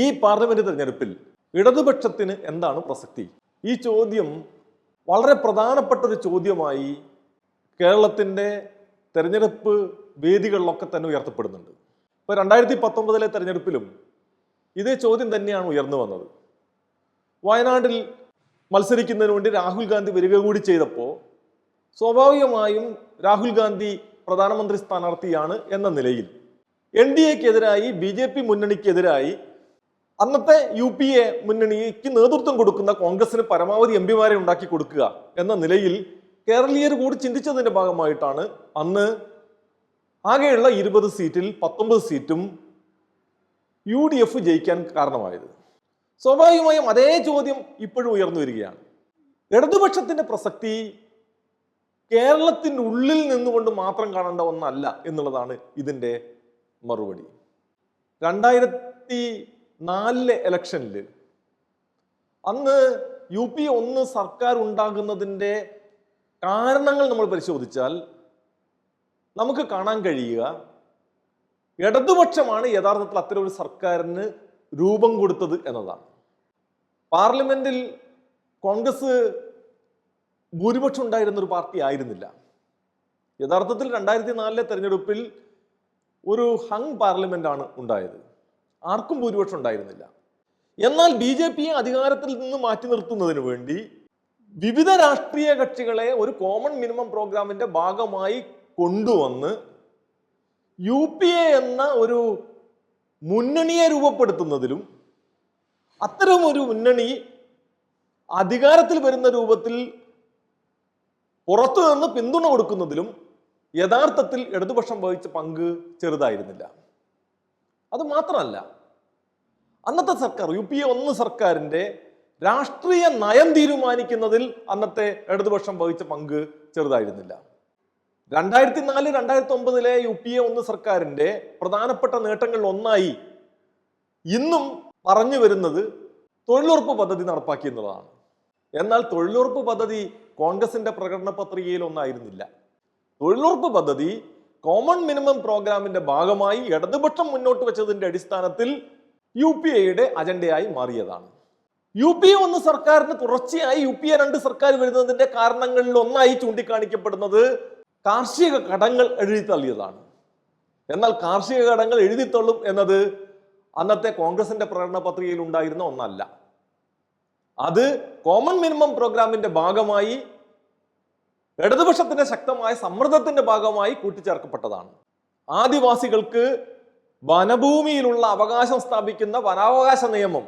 ഈ പാർലമെന്റ് തെരഞ്ഞെടുപ്പിൽ ഇടതുപക്ഷത്തിന് എന്താണ് പ്രസക്തി? ഈ ചോദ്യം വളരെ പ്രധാനപ്പെട്ട ഒരു ചോദ്യമായി കേരളത്തിന്റെ തെരഞ്ഞെടുപ്പ് വേദികളിലൊക്കെ തന്നെ ഉയർത്തപ്പെടുന്നുണ്ട്. ഇപ്പോൾ രണ്ടായിരത്തി പത്തൊമ്പതിലെ തെരഞ്ഞെടുപ്പിലും ഇതേ ചോദ്യം തന്നെയാണ് ഉയർന്നു വന്നത്. വയനാട്ടിൽ മത്സരിക്കുന്നതിന് വേണ്ടി രാഹുൽ ഗാന്ധി വരിക കൂടി ചെയ്തപ്പോൾ സ്വാഭാവികമായും രാഹുൽ ഗാന്ധി പ്രധാനമന്ത്രി സ്ഥാനാർത്ഥിയാണ് എന്ന നിലയിൽ. എൻ ഡി എക്കെതിരായി ബി ജെ പി മുന്നണിക്കെതിരായി അന്നത്തെ യു പി എ മുന്നണിക്ക് നേതൃത്വം കൊടുക്കുന്ന കോൺഗ്രസിന് പരമാവധി എം പിമാരെ ഉണ്ടാക്കി കൊടുക്കുക എന്ന നിലയിൽ കേരളീയർ കൂടി ചിന്തിച്ചതിന്റെ ഭാഗമായിട്ടാണ് അന്ന് ആകെയുള്ള ഇരുപത് സീറ്റിൽ പത്തൊമ്പത് സീറ്റും യു ഡി എഫ് ജയിക്കാൻ കാരണമായത്. സ്വാഭാവികമായും അതേ ചോദ്യം ഇപ്പോഴും ഉയർന്നു വരികയാണ്. ഇടതുപക്ഷത്തിന്റെ പ്രസക്തി കേരളത്തിന്റെ ഉള്ളിൽ നിന്നുകൊണ്ട് മാത്രം കാണേണ്ട ഒന്നല്ല എന്നുള്ളതാണ് ഇതിന്റെ മറുപടി. രണ്ടായിരത്തി നാലിലെ ഇലക്ഷനിൽ അന്ന് യു പി ഒന്ന് സർക്കാർ ഉണ്ടാകുന്നതിന്റെ കാരണങ്ങൾ നമ്മൾ പരിശോധിച്ചാൽ നമുക്ക് കാണാൻ കഴിയുക ഇടതുപക്ഷമാണ് യഥാർത്ഥത്തിൽ അത്തരം ഒരു സർക്കാരിന് രൂപം കൊടുത്തത് എന്നതാണ്. പാർലമെന്റിൽ കോൺഗ്രസ് ഭൂരിപക്ഷം ഉണ്ടായിരുന്ന ഒരു പാർട്ടി ആയിരുന്നില്ല. യഥാർത്ഥത്തിൽ രണ്ടായിരത്തി നാലിലെ തെരഞ്ഞെടുപ്പിൽ ഒരു ഹങ് ആണ് ഉണ്ടായത്. ആർക്കും ഭൂരിപക്ഷം ഉണ്ടായിരുന്നില്ല. എന്നാൽ ബി ജെ പിയെ അധികാരത്തിൽ നിന്ന് മാറ്റി നിർത്തുന്നതിന് വേണ്ടി വിവിധ രാഷ്ട്രീയ കക്ഷികളെ ഒരു കോമൺ മിനിമം പ്രോഗ്രാമിന്റെ ഭാഗമായി കൊണ്ടുവന്ന് യു പി എ എന്ന ഒരു മുന്നണിയെ രൂപപ്പെടുത്തുന്നതിലും അത്തരം ഒരു മുന്നണി അധികാരത്തിൽ വരുന്ന രൂപത്തിൽ പുറത്തുനിന്ന് പിന്തുണ കൊടുക്കുന്നതിലും യഥാർത്ഥത്തിൽ ഇടതുപക്ഷം വഹിച്ച പങ്ക് ചെറുതായിരുന്നില്ല. അത് മാത്രമല്ല അന്നത്തെ സർക്കാർ യു പി എ ഒന്ന് സർക്കാരിന്റെ രാഷ്ട്രീയ നയം തീരുമാനിക്കുന്നതിൽ അന്നത്തെ ഇടതുപക്ഷം വഹിച്ച പങ്ക് ചെറുതായിരുന്നില്ല. രണ്ടായിരത്തി നാല് രണ്ടായിരത്തി ഒമ്പതിലെ യു പി എ ഒന്ന് സർക്കാരിന്റെ പ്രധാനപ്പെട്ട നേട്ടങ്ങളിൽ ഒന്നായി ഇന്നും പറഞ്ഞു വരുന്നത് തൊഴിലുറപ്പ് പദ്ധതി നടപ്പാക്കി എന്നുള്ളതാണ്. എന്നാൽ തൊഴിലുറപ്പ് പദ്ധതി കോൺഗ്രസിന്റെ പ്രകടന പത്രികയിൽ ഒന്നായിരുന്നില്ല. തൊഴിലുറപ്പ് പദ്ധതി കോമൺ മിനിമം പ്രോഗ്രാമിന്റെ ഭാഗമായി ഇടതുപക്ഷം മുന്നോട്ട് വെച്ചതിന്റെ അടിസ്ഥാനത്തിൽ യു പി എയുടെ അജണ്ടയായി മാറിയതാണ്. യു പി എ ഒന്ന് സർക്കാരിന് തുടർച്ചയായി യു പി എ രണ്ട് സർക്കാർ വരുന്നതിന്റെ കാരണങ്ങളിൽ ഒന്നായി ചൂണ്ടിക്കാണിക്കപ്പെടുന്നത് കാർഷിക കടങ്ങൾ എഴുതിത്തള്ളിയതാണ് എന്നാൽ കാർഷിക കടങ്ങൾ എഴുതിത്തള്ളും എന്നത് അന്നത്തെ കോൺഗ്രസിന്റെ പ്രകടന പത്രികയിൽ ഉണ്ടായിരുന്ന ഒന്നല്ല. അത് കോമൺ മിനിമം പ്രോഗ്രാമിന്റെ ഭാഗമായി ഇടതുപക്ഷത്തിന്റെ ശക്തമായ സമ്മർദ്ദത്തിന്റെ ഭാഗമായി കൂട്ടിച്ചേർക്കപ്പെട്ടതാണ്. ആദിവാസികൾക്ക് വനഭൂമിയിലുള്ള അവകാശം സ്ഥാപിക്കുന്ന വനാവകാശ നിയമം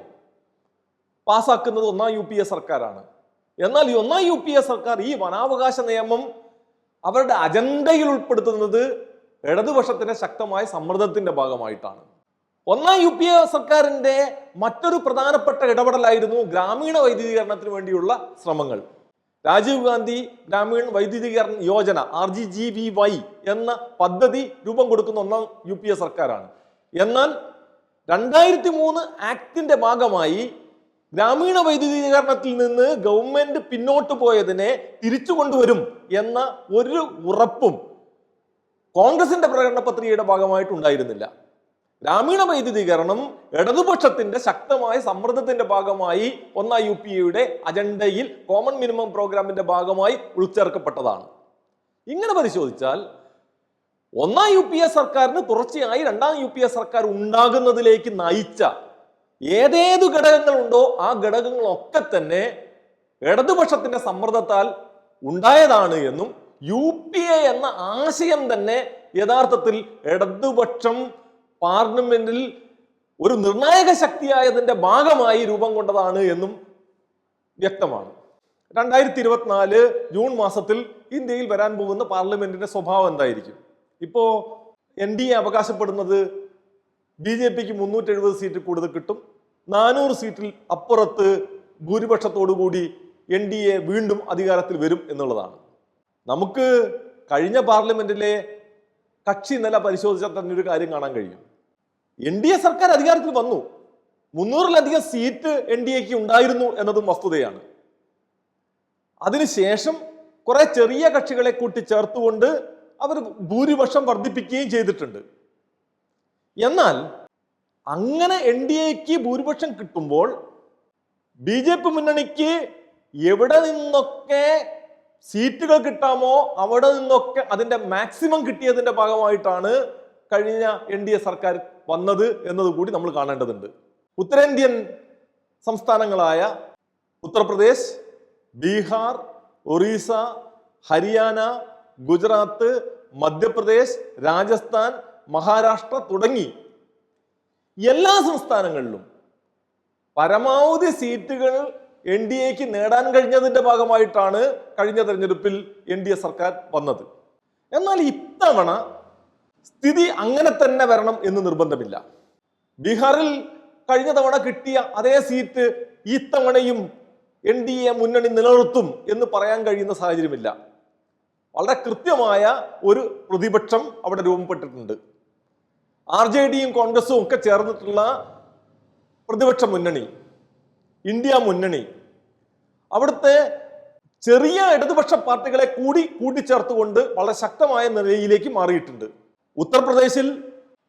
പാസാക്കുന്നത് ഒന്നാം യു പി എ സർക്കാരാണ്. എന്നാൽ ഈ ഒന്നാം യു പി എ സർക്കാർ ഈ വനാവകാശ നിയമം അവരുടെ അജണ്ടയിൽ ഉൾപ്പെടുത്തുന്നത് ഇടതുപക്ഷത്തിന്റെ ശക്തമായ സമ്മർദ്ദത്തിന്റെ ഭാഗമായിട്ടാണ്. ഒന്നാം യു പി എ സർക്കാരിന്റെ മറ്റൊരു പ്രധാനപ്പെട്ട ഇടപെടലായിരുന്നു ഗ്രാമീണ വൈദ്യുതീകരണത്തിന് വേണ്ടിയുള്ള ശ്രമങ്ങൾ. Rajiv Gandhi Grameen വൈദ്യുതീകരണ Yojana R G G V Y എന്ന പദ്ധതി രൂപം കൊടുക്കുന്ന ഒന്നാം യു പി എ സർക്കാരാണ്. എന്നാൽ രണ്ടായിരത്തി മൂന്ന് ആക്ടിന്റെ ഭാഗമായി ഗ്രാമീണ വൈദ്യുതീകരണത്തിൽ നിന്ന് ഗവൺമെന്റ് പിന്നോട്ട് പോയതിനെ തിരിച്ചു കൊണ്ടുവരും എന്ന ഒരു ഉറപ്പും കോൺഗ്രസിന്റെ പ്രകടന പത്രികയുടെ ഭാഗമായിട്ടുണ്ടായിരുന്നില്ല. ഗ്രാമീണ വൈദ്യുതീകരണം ഇടതുപക്ഷത്തിന്റെ ശക്തമായ സമ്മർദ്ദത്തിന്റെ ഭാഗമായി ഒന്നാം യു പി എയുടെ അജണ്ടയിൽ കോമൺ മിനിമം പ്രോഗ്രാമിന്റെ ഭാഗമായി ഉൾച്ചേർക്കപ്പെട്ടതാണ്. ഇങ്ങനെ പരിശോധിച്ചാൽ ഒന്നാം യു പി എ സർക്കാരിന് തുടർച്ചയായി രണ്ടാം യു പി എ സർക്കാർ ഉണ്ടാകുന്നതിലേക്ക് നയിച്ച ഏതേത് ഘടകങ്ങളുണ്ടോ ആ ഘടകങ്ങളൊക്കെ തന്നെ ഇടതുപക്ഷത്തിന്റെ സമ്മർദ്ദത്താൽ ഉണ്ടായതാണ് എന്നും യു പി എ എന്ന ആശയം തന്നെ യഥാർത്ഥത്തിൽ ഇടതുപക്ഷം പാർലമെന്റിൽ ഒരു നിർണായക ശക്തിയായതിന്റെ ഭാഗമായി രൂപം കൊണ്ടതാണ് എന്നും വ്യക്തമാണ്. രണ്ടായിരത്തി ഇരുപത്തിനാല് ജൂൺ മാസത്തിൽ ഇന്ത്യയിൽ വരാൻ പോകുന്ന പാർലമെന്റിന്റെ സ്വഭാവം എന്തായിരിക്കും? ഇപ്പോ എൻ ഡി എ അവകാശപ്പെടുന്നത് ബി ജെ പിക്ക് മുന്നൂറ്റി എഴുപത് സീറ്റ് കൂടുതൽ കിട്ടും നാനൂറ് സീറ്റിൽ അപ്പുറത്ത് ഭൂരിപക്ഷത്തോടുകൂടി എൻ ഡി എ വീണ്ടും അധികാരത്തിൽ വരും എന്നുള്ളതാണ്. നമുക്ക് കഴിഞ്ഞ പാർലമെന്റിലെ കക്ഷി നില പരിശോധിച്ചാൽ തന്നെ ഒരു കാര്യം കാണാൻ കഴിയും. എൻ ഡി എ സർക്കാർ അധികാരത്തിൽ വന്നു. മുന്നൂറിലധികം സീറ്റ് എൻ ഡി എക്ക് ഉണ്ടായിരുന്നു എന്നതും വസ്തുതയാണ്. അതിനുശേഷം കുറെ ചെറിയ കക്ഷികളെ കൂട്ടി ചേർത്തുകൊണ്ട് അവർ ഭൂരിപക്ഷം വർദ്ധിപ്പിക്കുകയും ചെയ്തിട്ടുണ്ട്. എന്നാൽ അങ്ങനെ എൻ ഡി എക്ക് ഭൂരിപക്ഷം കിട്ടുമ്പോൾ ബി ജെ പി മുന്നണിക്ക് എവിടെ നിന്നൊക്കെ സീറ്റുകൾ കിട്ടാമോ അവിടെ നിന്നൊക്കെ അതിന്റെ മാക്സിമം കിട്ടിയതിന്റെ ഭാഗമായിട്ടാണ് കഴിഞ്ഞ എൻ ഡി എ സർക്കാർ വന്നത് എന്നതുകൂടി നമ്മൾ കാണേണ്ടതുണ്ട്. ഉത്തരേന്ത്യൻ സംസ്ഥാനങ്ങളായ ഉത്തർപ്രദേശ് ബീഹാർ ഒറീസ ഹരിയാന ഗുജറാത്ത് മധ്യപ്രദേശ് രാജസ്ഥാൻ മഹാരാഷ്ട്ര തുടങ്ങി എല്ലാ സംസ്ഥാനങ്ങളിലും പരമാവധി സീറ്റുകൾ എൻ ഡി എക്ക് നേടാൻ കഴിഞ്ഞതിന്റെ ഭാഗമായിട്ടാണ് കഴിഞ്ഞ തെരഞ്ഞെടുപ്പിൽ എൻ ഡി എ സർക്കാർ വന്നത്. എന്നാൽ ഇത്തവണ സ്ഥിതി അങ്ങനെ തന്നെ വരണം എന്ന് നിർബന്ധമില്ല. ബീഹാറിൽ കഴിഞ്ഞ തവണ കിട്ടിയ അതേ സീറ്റ് ഈ തവണയും എൻ ഡി എ മുന്നണി നിലനിർത്തും എന്ന് പറയാൻ കഴിയുന്ന സാഹചര്യമില്ല. വളരെ കൃത്യമായ ഒരു പ്രതിപക്ഷം അവിടെ രൂപപ്പെട്ടിട്ടുണ്ട്. ആർ ജെ ഡിയും കോൺഗ്രസും ഒക്കെ ചേർന്നിട്ടുള്ള പ്രതിപക്ഷ മുന്നണി ഇന്ത്യ മുന്നണി അവിടുത്തെ ചെറിയ ഇടതുപക്ഷ പാർട്ടികളെ കൂടി കൂട്ടിച്ചേർത്തുകൊണ്ട് വളരെ ശക്തമായ നിലയിലേക്ക് മാറിയിട്ടുണ്ട്. ഉത്തർപ്രദേശിൽ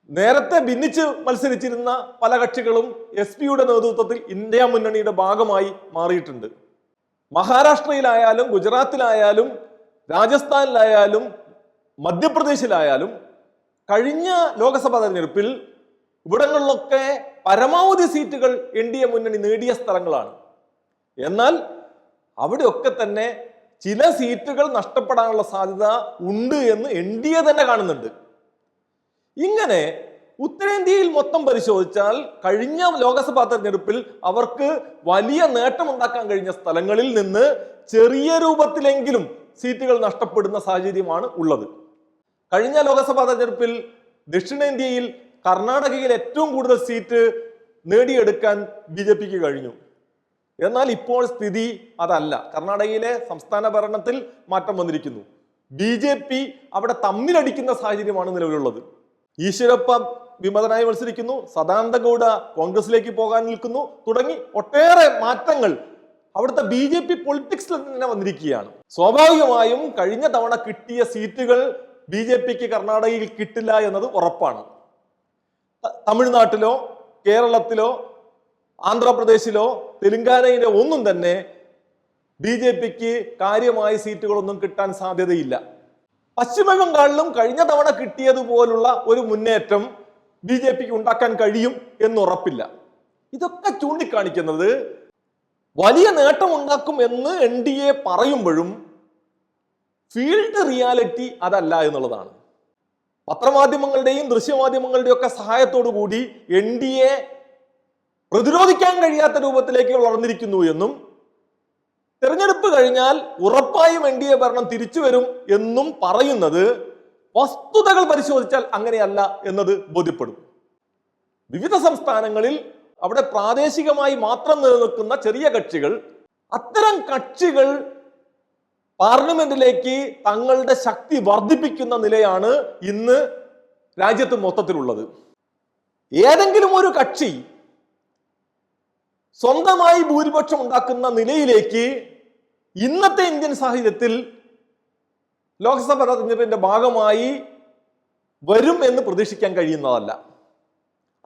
നേരത്തെ ഭിന്നിച്ച് മത്സരിച്ചിരുന്ന പല കക്ഷികളും എസ് പിയുടെ നേതൃത്വത്തിൽ ഇന്ത്യ മുന്നണിയുടെ ഭാഗമായി മാറിയിട്ടുണ്ട്. മഹാരാഷ്ട്രയിലായാലും ഗുജറാത്തിലായാലും രാജസ്ഥാനിലായാലും മധ്യപ്രദേശിലായാലും കഴിഞ്ഞ ലോക്സഭാ തെരഞ്ഞെടുപ്പിൽ ഇവിടങ്ങളിലൊക്കെ പരമാവധി സീറ്റുകൾ എൻ ഡി എ മുന്നണി നേടിയ സ്ഥലങ്ങളാണ്. എന്നാൽ അവിടെയൊക്കെ തന്നെ ചില സീറ്റുകൾ നഷ്ടപ്പെടാനുള്ള സാധ്യത ഉണ്ട് എന്ന് എൻ ഡി എ തന്നെ കാണുന്നുണ്ട്. ഇങ്ങനെ ഉത്തരേന്ത്യയിൽ മൊത്തം പരിശോധിച്ചാൽ കഴിഞ്ഞ ലോക്സഭാ തെരഞ്ഞെടുപ്പിൽ അവർക്ക് വലിയ നേട്ടമുണ്ടാക്കാൻ കഴിഞ്ഞ സ്ഥലങ്ങളിൽ നിന്ന് ചെറിയ രൂപത്തിലെങ്കിലും സീറ്റുകൾ നഷ്ടപ്പെടുന്ന സാഹചര്യമാണ് ഉള്ളത്. കഴിഞ്ഞ ലോക്സഭാ തെരഞ്ഞെടുപ്പിൽ ദക്ഷിണേന്ത്യയിൽ കർണാടകയിൽ ഏറ്റവും കൂടുതൽ സീറ്റ് നേടിയെടുക്കാൻ ബി ജെ പിക്ക് കഴിഞ്ഞു. എന്നാൽ ഇപ്പോൾ സ്ഥിതി അതല്ല. കർണാടകയിലെ സംസ്ഥാന ഭരണത്തിൽ മാറ്റം വന്നിരിക്കുന്നു. ബി ജെ പി അവിടെ തമ്മിലടിക്കുന്ന സാഹചര്യമാണ് നിലവിലുള്ളത്. ഈശ്വരപ്പ വിമതനായി മത്സരിക്കുന്നു. സദാനന്ദഗൌഡ കോൺഗ്രസിലേക്ക് പോകാൻ നിൽക്കുന്നു. തുടങ്ങി ഒട്ടേറെ മാറ്റങ്ങൾ അവിടുത്തെ ബി ജെ പി പൊളിറ്റിക്സിൽ തന്നെ വന്നിരിക്കുകയാണ്. സ്വാഭാവികമായും കഴിഞ്ഞ തവണ കിട്ടിയ സീറ്റുകൾ ബി ജെ പിക്ക് കർണാടകയിൽ കിട്ടില്ല എന്നത് ഉറപ്പാണ്. തമിഴ്നാട്ടിലോ കേരളത്തിലോ ആന്ധ്രാപ്രദേശിലോ തെലുങ്കാനയിലോ ഒന്നും തന്നെ ബി ജെ പിക്ക് കാര്യമായ സീറ്റുകളൊന്നും കിട്ടാൻ സാധ്യതയില്ല. പശ്ചിമ ബംഗാളിലും കഴിഞ്ഞ തവണ കിട്ടിയതുപോലുള്ള ഒരു മുന്നേറ്റം ബി ജെ പിക്ക് ഉണ്ടാക്കാൻ കഴിയും എന്നുറപ്പില്ല. ഇതൊക്കെ ചൂണ്ടിക്കാണിക്കുന്നത് വലിയ നേട്ടം ഉണ്ടാക്കും എന്ന് എൻ ഡി എ പറയുമ്പോഴും ഫീൽഡ് റിയാലിറ്റി അതല്ല എന്നുള്ളതാണ്. പത്രമാധ്യമങ്ങളുടെയും ദൃശ്യമാധ്യമങ്ങളുടെയും ഒക്കെ സഹായത്തോടു കൂടി എൻ ഡി എ പ്രതിരോധിക്കാൻ കഴിയാത്ത രൂപത്തിലേക്ക് വളർന്നിരിക്കുന്നു എന്നും തെരഞ്ഞെടുപ്പ് കഴിഞ്ഞാൽ ഉറപ്പായും എൻ ഡി എ ഭരണം തിരിച്ചു വരും എന്നും പറയുന്നത് വസ്തുതകൾ പരിശോധിച്ചാൽ അങ്ങനെയല്ല എന്നത് ബോധ്യപ്പെടും. വിവിധ സംസ്ഥാനങ്ങളിൽ അവിടെ പ്രാദേശികമായി മാത്രം നിലനിൽക്കുന്ന ചെറിയ കക്ഷികൾ അത്തരം കക്ഷികൾ പാർലമെന്റിലേക്ക് തങ്ങളുടെ ശക്തി വർദ്ധിപ്പിക്കുന്ന നിലയാണ് ഇന്ന് രാജ്യത്ത് മൊത്തത്തിലുള്ളത്. ഏതെങ്കിലും ഒരു കക്ഷി സ്വന്തമായി ഭൂരിപക്ഷം ഉണ്ടാക്കുന്ന നിലയിലേക്ക് ഇന്നത്തെ ഇന്ത്യൻ സാഹചര്യത്തിൽ ലോക്സഭ തെരഞ്ഞെടുപ്പിന്റെ ഭാഗമായി വരും എന്ന് പ്രതീക്ഷിക്കാൻ കഴിയുന്നതല്ല.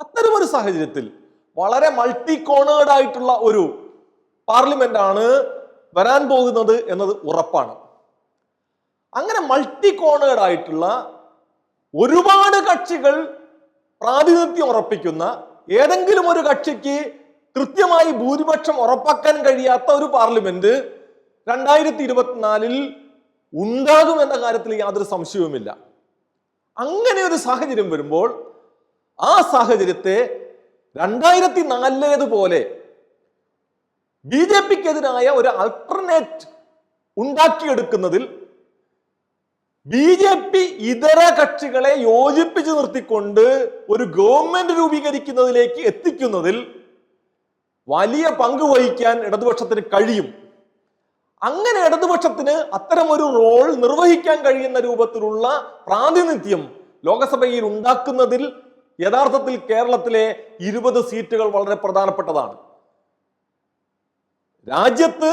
അത്തരമൊരു സാഹചര്യത്തിൽ വളരെ മൾട്ടി കോണേഡ് ആയിട്ടുള്ള ഒരു പാർലമെന്റ് ആണ് വരാൻ പോകുന്നത് എന്നത് ഉറപ്പാണ്. അങ്ങനെ മൾട്ടി കോണേഡ് ആയിട്ടുള്ള ഒരുപാട് കക്ഷികൾ പ്രാതിനിധ്യം ഉറപ്പിക്കുന്ന ഏതെങ്കിലും ഒരു കക്ഷിക്ക് കൃത്യമായി ഭൂരിപക്ഷം ഉറപ്പാക്കാൻ കഴിയാത്ത ഒരു പാർലമെന്റ് രണ്ടായിരത്തി ഇരുപത്തിനാലിൽ ഉണ്ടാകുമെന്ന കാര്യത്തിൽ യാതൊരു സംശയവുമില്ല. അങ്ങനെ ഒരു സാഹചര്യം വരുമ്പോൾ ആ സാഹചര്യത്തെ രണ്ടായിരത്തി നാലിലേതുപോലെ ബി ജെ പിക്കെതിരായ ഒരു അൾട്ടർനേറ്റ് ഉണ്ടാക്കിയെടുക്കുന്നതിൽ ബി ജെ പി ഇതര കക്ഷികളെ യോജിപ്പിച്ചു നിർത്തിക്കൊണ്ട് ഒരു ഗവൺമെന്റ് രൂപീകരിക്കുന്നതിലേക്ക് എത്തിക്കുന്നതിൽ വലിയ പങ്ക് വഹിക്കാൻ ഇടതുപക്ഷത്തിന് കഴിയും. അങ്ങനെ ഇടതുപക്ഷത്തിന് അത്തരം ഒരു റോൾ നിർവഹിക്കാൻ കഴിയുന്ന രൂപത്തിലുള്ള പ്രാതിനിധ്യം ലോകസഭയിൽ ഉണ്ടാക്കുന്നതിൽ യഥാർത്ഥത്തിൽ കേരളത്തിലെ ഇരുപത് സീറ്റുകൾ വളരെ പ്രധാനപ്പെട്ടതാണ്. രാജ്യത്ത്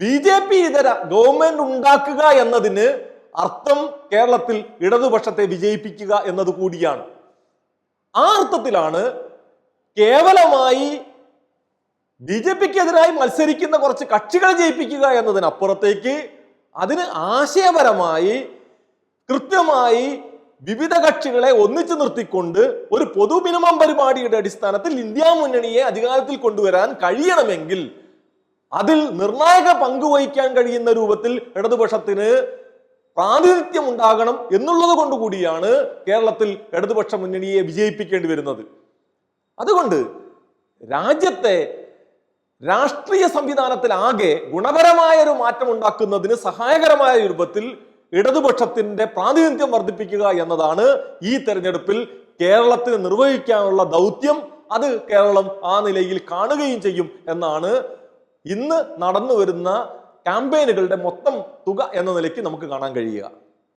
ബി ജെ പി ഇതര ഗവൺമെന്റ് ഉണ്ടാക്കുക എന്നതിന് അർത്ഥം കേരളത്തിൽ ഇടതുപക്ഷത്തെ വിജയിപ്പിക്കുക എന്നത് കൂടിയാണ്. ആ അർത്ഥത്തിലാണ് കേവലമായി ബി ജെ പിക്കെതിരായി മത്സരിക്കുന്ന കുറച്ച് കക്ഷികളെ ജയിപ്പിക്കുക എന്നതിനപ്പുറത്തേക്ക് അതിന് ആശയപരമായി കൃത്യമായി വിവിധ കക്ഷികളെ ഒന്നിച്ചു നിർത്തിക്കൊണ്ട് ഒരു പൊതു മിനിമം പരിപാടിയുടെ അടിസ്ഥാനത്തിൽ ഇന്ത്യ മുന്നണിയെ അധികാരത്തിൽ കൊണ്ടുവരാൻ കഴിയണമെങ്കിൽ അതിൽ നിർണായക പങ്ക് വഹിക്കാൻ കഴിയുന്ന രൂപത്തിൽ ഇടതുപക്ഷത്തിന് പ്രാതിനിധ്യം ഉണ്ടാകണം എന്നുള്ളത് കൊണ്ടുകൂടിയാണ് കേരളത്തിൽ ഇടതുപക്ഷ മുന്നണിയെ വിജയിപ്പിക്കേണ്ടി വരുന്നത്. അതുകൊണ്ട് രാജ്യത്തെ രാഷ്ട്രീയ സംവിധാനത്തിലാകെ ഗുണപരമായ ഒരു മാറ്റം ഉണ്ടാക്കുന്നതിന് സഹായകരമായ രൂപത്തിൽ ഇടതുപക്ഷത്തിന്റെ പ്രാതിനിധ്യം വർദ്ധിപ്പിക്കുക എന്നതാണ് ഈ തെരഞ്ഞെടുപ്പിൽ കേരളത്തിന് നിർവഹിക്കാനുള്ള ദൗത്യം. അത് കേരളം ആ നിലയിൽ കാണുകയും ചെയ്യും എന്നാണ് ഇന്ന് നടന്നു വരുന്ന ക്യാമ്പയിനുകളുടെ മൊത്തം തുക എന്ന നിലയ്ക്ക് നമുക്ക് കാണാൻ കഴിയുക.